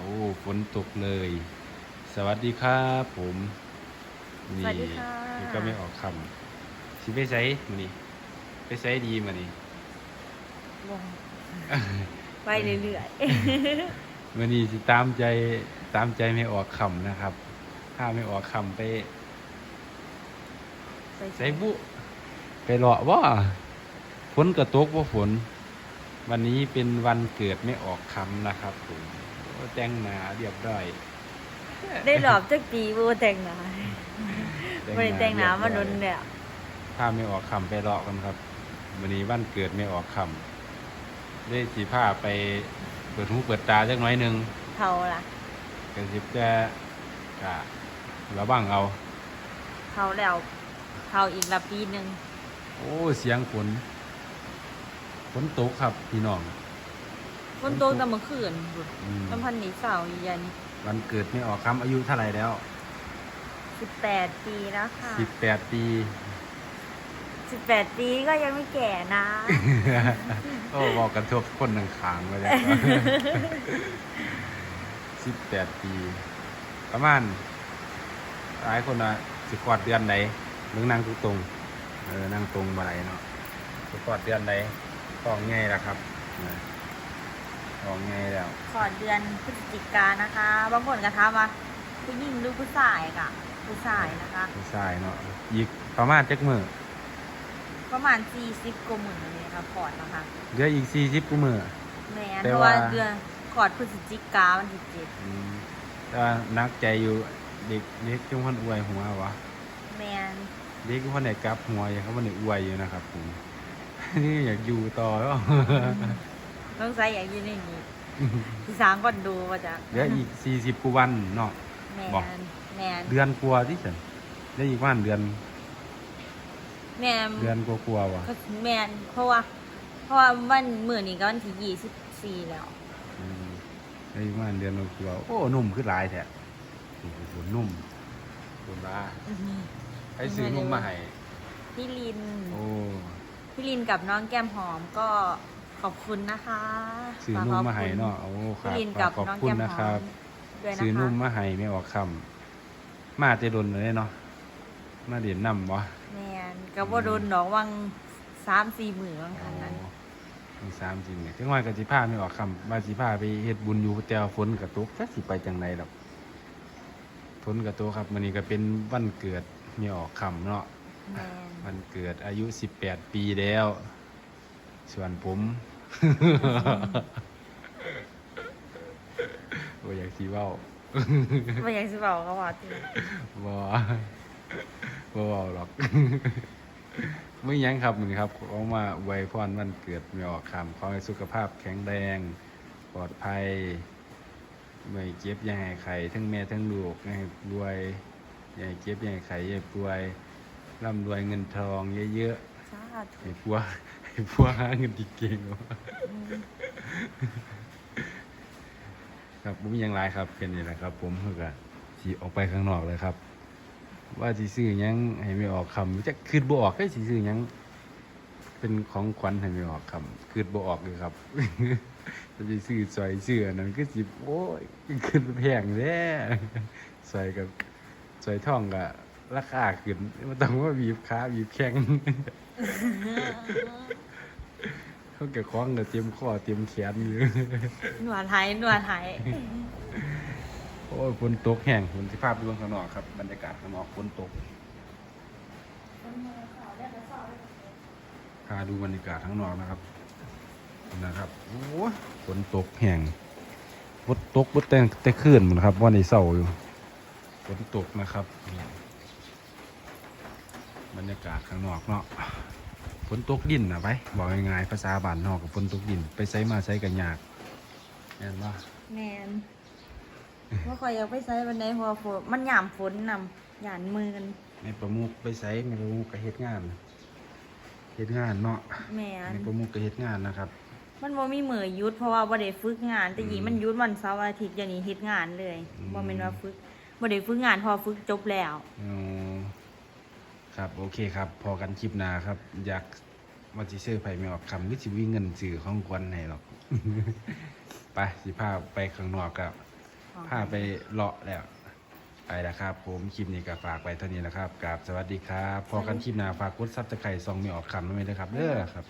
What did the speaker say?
โอ้ฝนตกเลย สวัสดีครับผมสวัสดีค่ะ นี่ก็ไม่ออกคำสิไปใช้มานี่ไปใช้ดีมานี่ วงไปเรื่อยมื่อนี้สิตามใจตามใจไม่ออกคำนะครับ ถ้าไม่ออกคำไปๆไปใส่บุ ไปเลาะว่าฝนกระตกว่าฝน วันนี้เป็นวันเกิดไม่ออกคำนะครับผมโอ้ แต่งหนาเรียบร้อยได้หลอบจักปีบูแต่งหนาบริแต่งหนามาโดนเรียบร้อยเนี่ยถ้าไม่ออกคำไปเลาะกันครับวันนี้วันเกิดไม่ออกคำได้สีผ้าไปเปิดหูเปิดตาจักหน้อยหนึ่งเท่าล่ะกันสิบจะกะระวังเอาเท่าแล้วเท่าอีกละปีหนึ่งโอ้เสียงฝนฝนตกครับพี่น้อง คนโตแต่เมื่อคืนบุญอืมต้นพันธุ์นี้สาวอียันวันเกิดไม่ออกคำอายุเท่าไหร่แล้ว สิบแปดปีแล้วค่ะสิบแปดปี สิบแปดปีก็ยังไม่แก่นะ โอ้บอกกันทบคนหนึ่งขางไปแล้วสิบแปดปี ประมาณหลายคนอะสิกอดเดือนไหนมึงนั่งตรงๆเออนั่งตรงมาไหนเนาะสิกอดเดือนไหนท้องไงล่ะครับนะ ท้องไงแล้วขอเดือนพฤศจิกายนนะคะ บางคนก็ถามว่าผู้หญิงหรือผู้ชายกะผู้ชายนะคะ ผู้ชายเนาะอีกประมาณจักมือประมาณสี่สิบกว่าหมื่นเลยค่ะขอดนะคะเหลืออีกสี่สิบกว่ามือแม่นแต่เพราะว่าว่าเดือนขอดพฤศจิกาวันที่เจ็ดอืมแต่ว่านักใจอยู่เด็กเด็กจุงพันอวยหัววะแมนเด็กคนไหนกลับหัวอย่างเขามันอวยอยู่นะครับผม นี่อยากอยู่ต่อแล้ว ต้องใส่อย่างยืนอย่างนี้พี่สางก่อนดูว่าจะเหลืออีกสี่สิบกว่าวันเนาะ แมบอก นแมนเดือนกลัวาที่ฉันได้อีกวันเดือนแมนเดือนกลัวกลัวๆวะก็แมนเพราะว่า เพราะว่าวันมื่อนี้ก็วันที่ยี่สิบสี่แล้ว อืมได้อีกวันเดือนกลัวาๆโอ้นุ่มขึ้นหลายแท้โอ้โหนุ่มคุณลาให้ซื้อนุ่มมาให้พี่ลิน โอ้พี่ลินกับน้องแก้มหอมก็ ขอบคุณนะคะซื้อนุ่มมาให้เนาะโอ้คพี่รับลินกับขอบน้องคุแก้ณมนะหคอรับมด้วยนะซื้อนุ่มคะมาให้ไม่ออกคำมาเตดนเลยเนาะมาเด่นนำวะแมนกับว่าโดนดอกวังสามสี่หมื่นบางครั้งนั้น มีสามจริงเนี่ยถึงวันกับสิพาไม่ออกคำมาสิพาไปเฮ็ดบุญอยู่แต่ว่าฝนกระตกจักสิไปจังไดหรอกฝนกระตกครับมันนี้ก็เป็นวันเกิดไม่ออกคำเนาะ แมนวันเกิดอายุสิบแปดปีแล้ว ส่วนผมโอ้อยากสีเว้าไม่อยากจะบอกเขาว่าจริงบ่บ่เว้าหรอกไม่ยั้งครับมึงครับเขามาไวยพรวันเกิดไม่ออกคำขอให้สุขภาพแข็งแรงปลอดภัยไม่เจ็บอย่าให้ไข่ทั้งแม่ทั้งลูกอย่าให้รวยอย่าให้เจ็บอย่าให้ไข่อย่าให้ป่วยร่ำรวยเงินทองเยอะๆสาธุ ให้พัวให้ พัวหาเงินดีเก่งวะครับผมยังไรครับเป็นนี่แหละครับ ผมเพื่อสีออกไปข้างนอกเลยครับ ว่าสีซื้อยังให้ไม่ออกคำจะคืดบ่ออกก็สีซื้อยังเป็นของขวัญให้ไม่ออกคำคืดบ่ออกเลยครับจะไปซื้อซอยซื้อนั้นก็สิโอ้ยขึ้นแพงแน่ซอยกับซอยท่องกับราคาขึ้นมันต้องว่าบีบขาบีบแข้ง เขาเก็บคล้องกับเตรียมคอเตรียมแขนอยู่ หนวดไทยหนวดไทยโอ้ยฝนตกแห้งฝนที่ภาพดูข้างนอกครับ บรรยากาศข้างนอกฝนตกพาดูบรรยากาศข้างนอกนะครับนะครับโอ้ยฝนตกแห้งฝนตกฝนแต่แต่คืนหมดครับวันนี้เศร้าอยู่ฝนตกนะครับนี่บรรยากาศข้างนอกเนาะ ฝนตกดินนะไปบอกง่ายๆภาษาบ้านนอกกับฝนตกดิน ไปใช้มาใช้กันยากแน่นว่าแมนว่าคอยอยากไปใช้วันไหนเพอฝนมันหยามฝนนำหยานมือกันในประมุกไปใช้ในประมุกก็เฮ็ดงานเฮ็ดงานเนาะแมนในประมุกก็เฮ็ดงานนะครับ มันบ่มีมือหยุดเพราะว่าบ่ได้ฝึกงาน แต่หยีอืมมันหยุดวันเสาร์อาทิตย์อย่างนี้เฮ็ดงานเลยอืมบ่แม่นว่าฝึกบ่ได้ฝึกงานเพอฝึกจบแล้วอ๋อ ครับ โอเคครับ พอกันคลิปหน้าครับ อยากว่าสิซื้อไผไม่ออกคำก็สิวิ่งเงินซื้อของควันให้หรอก ไปสิพาไปข้างนอกกับของพาไปเลาะแล้ว ไปแล้วครับ ผมคลิปนี้ก็ฝากไปเท่านี้แหละครับกราบสวัสดีครับ พอกันคลิปหน้าฝากกดซับสไครต์ซองไม่ออกคำด้วยนะครับเด้อครับ